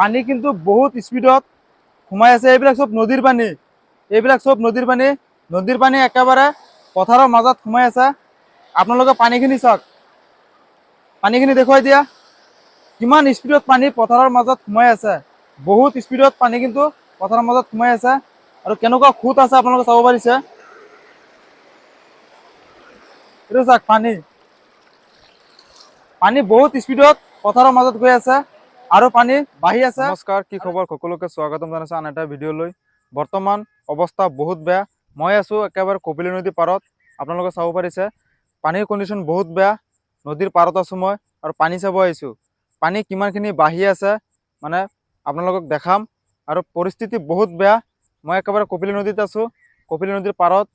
পানী কিন্তু বহুত স্পীডত সোমাই আছে। এইবিলাক চব নদীৰ পানী। এইবিলাক চব নদীৰ পানী। নদীৰ পানী একেবাৰে পথাৰৰ মাজত সোমাই আছে। আপোনালোকে পানীখিনি চাওক। পানীখিনি দেখুৱাই দিয়া। কিমান স্পীডত পানী পথাৰৰ মাজত সোমাই আছে। বহুত স্পীডত পানী কিন্তু পথাৰৰ মাজত সোমাই আছে। আৰু কেনেকুৱা সোঁত আছে আপোনালোকে চাব পাৰিছে। এইটো চাওক পানী। পানী বহুত স্পীডত পথাৰৰ মাজত গৈ আছে। আৰু পানী বাঢ়ি আছে। নমস্কাৰ কি খবৰ? সকলোকে স্বাগতম জনাইছোঁ আন এটা ভিডিঅ'লৈ বৰ্তমান অৱস্থা বহুত বেয়া। মই আছোঁ একেবাৰে কপিলী নদীৰ পাৰত। আপোনালোকে চাব পাৰিছে, পানীৰ কণ্ডিশ্যন বহুত বেয়া। নদীৰ পাৰত আছোঁ মই আৰু পানী চাব আহিছোঁ। পানী কিমানখিনি বাঢ়ি আছে মানে আপোনালোকক দেখাম। আৰু পৰিস্থিতি বহুত বেয়া। মই একেবাৰে কপিলী নদীত আছোঁ। কপিলী নদীৰ পাৰত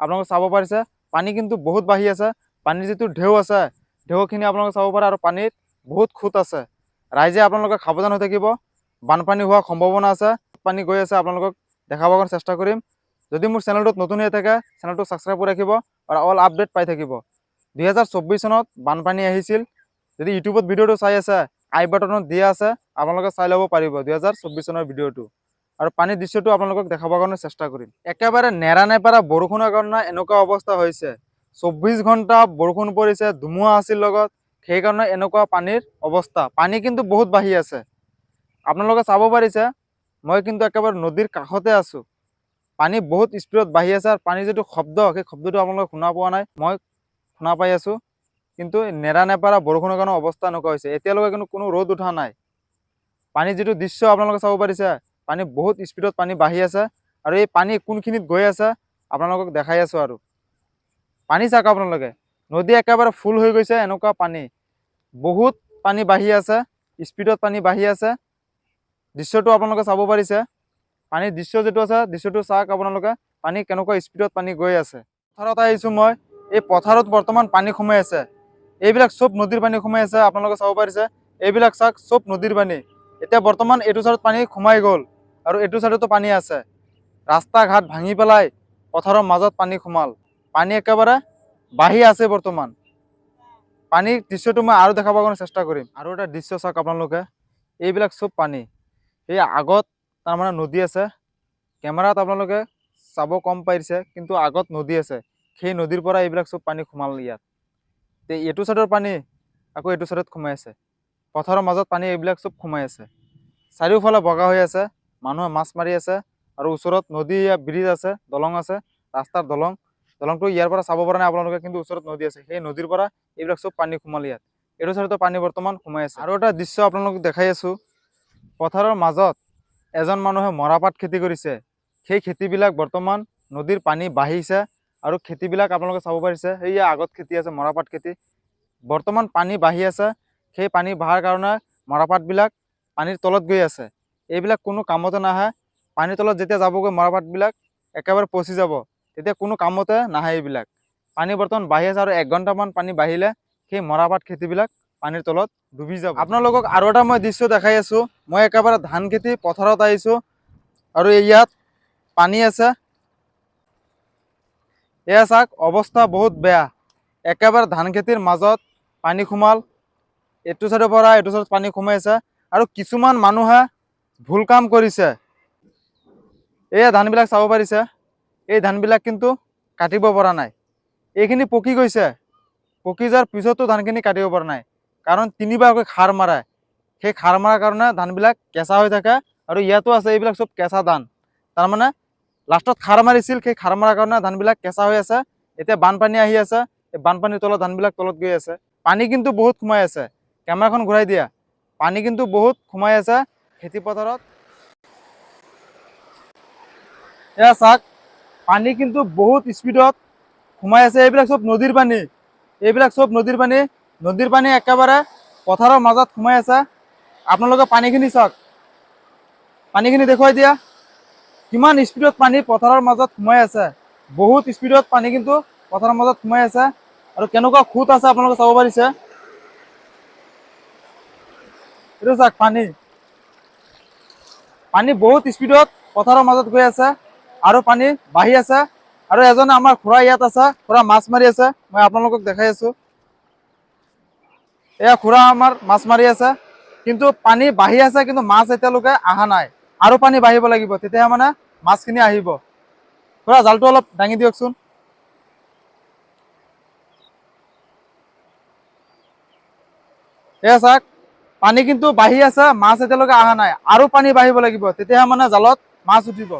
আপোনালোকে চাব পাৰিছে, পানী কিন্তু বহুত বাঢ়ি আছে। পানীৰ যিটো ঢেউ আছে, ঢেউখিনি আপোনালোকে চাব পাৰে আৰু পানীত বহুত খুঁত আছে। ৰাইজে আপোনালোকে সাৱধান হৈ থাকিব। বানপানী হোৱাৰ সম্ভাৱনা আছে, পানী গৈ আছে, আপোনালোকক দেখাবৰ কাৰণে চেষ্টা কৰিম। যদি মোৰ চেনেলটোত নতুন হৈ থাকে, চেনেলটো ছাবস্ক্ৰাইব কৰি ৰাখিব আৰু অল আপডেট পাই থাকিব। দুহেজাৰ চৌব্বিছ চনত বানপানী আহিছিল। যদি ইউটিউবত ভিডিঅ'টো চাই আছে, আই বাটনত দিয়া আছে, আপোনালোকে চাই ল'ব পাৰিব দুহেজাৰ চৌব্বিছ চনৰ ভিডিঅ'টো। আৰু পানীৰ দৃশ্যটো আপোনালোকক দেখাবৰ কাৰণে চেষ্টা কৰিম। একেবাৰে নেৰা নেপেৰা বৰষুণৰ কাৰণে এনেকুৱা অৱস্থা হৈছে। চৌব্বিছ ঘণ্টা বৰষুণ পৰিছে, ধুমুহা আছিল লগত। সেইকাৰণে এনেকুৱা পানীৰ অৱস্থা। পানী কিন্তু বহুত বাঢ়ি আছে। আপোনালোকে চাব পাৰিছে, মই কিন্তু একেবাৰে নদীৰ কাষতে আছোঁ। পানী বহুত স্পীডত বাঢ়ি আছে আৰু পানীৰ যিটো শব্দ, সেই শব্দটো আপোনালোকে শুনা পোৱা নাই, মই শুনা পাই আছোঁ। কিন্তু নেৰা নেপেৰা বৰষুণৰ কাৰণে অৱস্থা এনেকুৱা হৈছে। এতিয়ালৈকে কিন্তু কোনো ৰ'দ উঠা নাই। পানীৰ যিটো দৃশ্য আপোনালোকে চাব পাৰিছে, পানী বহুত স্পীডত পানী বাঢ়ি আছে আৰু এই পানী কোনখিনিত গৈ আছে, আপোনালোকক দেখাই আছোঁ আৰু। পানী চাওক আপোনালোকে। নদী একেবাৰে ফুল হৈ গৈছে, এনেকুৱা পানী। বহুত পানী বাঢ়ি আছে স্পীডত পানী বাঢ়ি আছে। দৃশ্যটো আপোনালোকে চাব পাৰিছে। পানীৰ দৃশ্য যিটো আছে, দৃশ্যটো চাওক আপোনালোকে। পানী কেনেকুৱা স্পীডত পানী গৈ আছে। পথাৰত আহিছোঁ মই। এই পথাৰত বৰ্তমান পানী সোমাই আছে। এইবিলাক চব নদীৰ পানী সোমাই আছে, আপোনালোকে চাব পাৰিছে। এইবিলাক চাওক, চব নদীৰ পানী। এতিয়া বৰ্তমান এইটো চাইডত পানী সোমাই গ'ল আৰু এইটো চাইডতো পানী আছে। ৰাস্তা ঘাট ভাঙি পেলাই পথাৰৰ মাজত পানী সোমাল। পানী একেবাৰে বাঢ়ি আছে বৰ্তমান। পানীৰ দৃশ্যটো মই আৰু কাৰণে চেষ্টা কৰিম। আৰু এটা দৃশ্য চাওক আপোনালোকে। এইবিলাক চব পানী। এই আগত তাৰমানে নদী আছে। কেমেৰাত আপোনালোকে চাব কম পাৰিছে, কিন্তু আগত নদী আছে। সেই নদীৰ পৰা এইবিলাক চব পানী সোমাল ইয়াত। তে এইটো চাইডৰ পানী আকৌ এইটো চাইডত সোমাই আছে। পথাৰৰ মাজত পানী এইবিলাক চব সোমাই আছে। চাৰিওফালে বগা হৈ আছে। মানুহে মাছ মাৰি আছে। আৰু ওচৰত নদী, ব্ৰিজ আছে, দলং আছে। ৰাস্তাৰ দলং। দলংটো ইয়াৰ পৰা চাব পৰা নাই, আপোনালোকে কিন্তু ওচৰত নদী আছে। সেই নদীৰ পৰা এইবিলাক চব পানী সোমাল ইয়াত। এইটো চাইডতো পানী বৰ্তমান সোমাই আছে। আৰু এটা দৃশ্য আপোনালোকক দেখাই আছোঁ। পথাৰৰ মাজত এজন মানুহে মৰাপাট খেতি কৰিছে। সেই খেতিবিলাক বৰ্তমান নদীৰ পানী বাঢ়িছে আৰু খেতিবিলাক আপোনালোকে চাব পাৰিছে। সেয়া আগত খেতি আছে, মৰাপাট খেতি। বৰ্তমান পানী বাঢ়ি আছে। সেই পানী বঢ়াৰ কাৰণে মৰাপাটবিলাক পানীৰ তলত গৈ আছে। এইবিলাক কোনো কামতে নাহে। পানীৰ তলত যেতিয়া যাবগৈ মৰাপাটবিলাক একেবাৰে পচি যাব। তেতিয়া কোনো কামতে নাহে এইবিলাক। পানী বৰ্তমান বাঢ়ি আছে আৰু এক ঘণ্টামান পানী বাঢ়িলে সেই মৰাপাট খেতিবিলাক পানীৰ তলত ডুবি যাব। আপোনালোকক আৰু এটা মই দৃশ্য দেখাই আছোঁ। মই একেবাৰে ধান খেতি পথাৰত আহিছোঁ আৰু ইয়াত পানী আছে। এয়া চাওক, অৱস্থা বহুত বেয়া। একেবাৰে ধান খেতিৰ মাজত পানী সোমাল। এইটো চাইডৰ পৰা এইটো চাইডত পানী সোমাই আছে আৰু কিছুমান মানুহে ভুল কাম কৰিছে। এয়া ধানবিলাক চাব পাৰিছে। এই ধানবিলাক কিন্তু কাটিব পৰা নাই। এইখিনি পকি গৈছে। পকি যোৱাৰ পিছতো ধানখিনি কাটিব পৰা নাই। কাৰণ তিনিবাৰকৈ খাৰ মাৰে সেই খাৰ মৰাৰ কাৰণে ধানবিলাক কেঁচা হৈ থাকে আৰু ইয়াতো আছে, এইবিলাক চব কেঁচা ধান। তাৰমানে লাষ্টত খাৰ মাৰিছিল। সেই খাৰ মৰাৰ কাৰণে ধানবিলাক কেঁচা হৈ আছে। এতিয়া বানপানী আহি আছে। এই বানপানীৰ তলত ধানবিলাক তলত গৈ আছে। পানী কিন্তু বহুত সোমাই আছে। কেমেৰাখন ঘূৰাই দিয়া। পানী কিন্তু বহুত সোমাই আছে। খেতি পথাৰত। এয়া চাওক। পানী কিন্তু বহুত স্পীডত সোমাই আছে। এইবিলাক চব নদীৰ পানী। এইবিলাক চব নদীৰ পানী। নদীৰ পানী একেবাৰে পথাৰৰ মাজত সোমাই আছে। আপোনালোকে পানীখিনি চাওক। পানীখিনি দেখুৱাই দিয়া। কিমান স্পীডত পানী পথাৰৰ মাজত সোমাই আছে। বহুত স্পীডত পানী কিন্তু পথাৰৰ মাজত সোমাই আছে। আৰু কেনেকুৱা সোঁত আছে আপোনালোকে চাব পাৰিছে। এইটো চাওক পানী। পানী বহুত স্পীডত পথাৰৰ মাজত গৈ আছে। আৰু পানী বাঢ়ি আছে। আৰু এজনে আমাৰ খুৰা ইয়াত আছে, খুৰা মাছ মাৰি আছে, মই আপোনালোকক দেখাই আছো। এয়া খুৰা আমাৰ মাছ মাৰি আছে, কিন্তু পানী বাঢ়ি আছে, কিন্তু মাছ এতিয়ালৈকে অহা নাই। আৰু পানী বাঢ়িব লাগিব, তেতিয়াহে মানে মাছখিনি আহিব। খুৰা, জালটো অলপ দাঙি দিয়কচোন। এয়া চাওক, পানী কিন্তু বাঢ়ি আছে, মাছ এতিয়ালৈকে অহা নাই। আৰু পানী বাঢ়িব লাগিব, তেতিয়াহে মানে জালত মাছ উঠিব।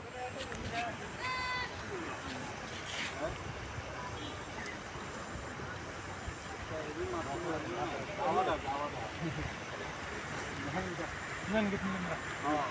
آه.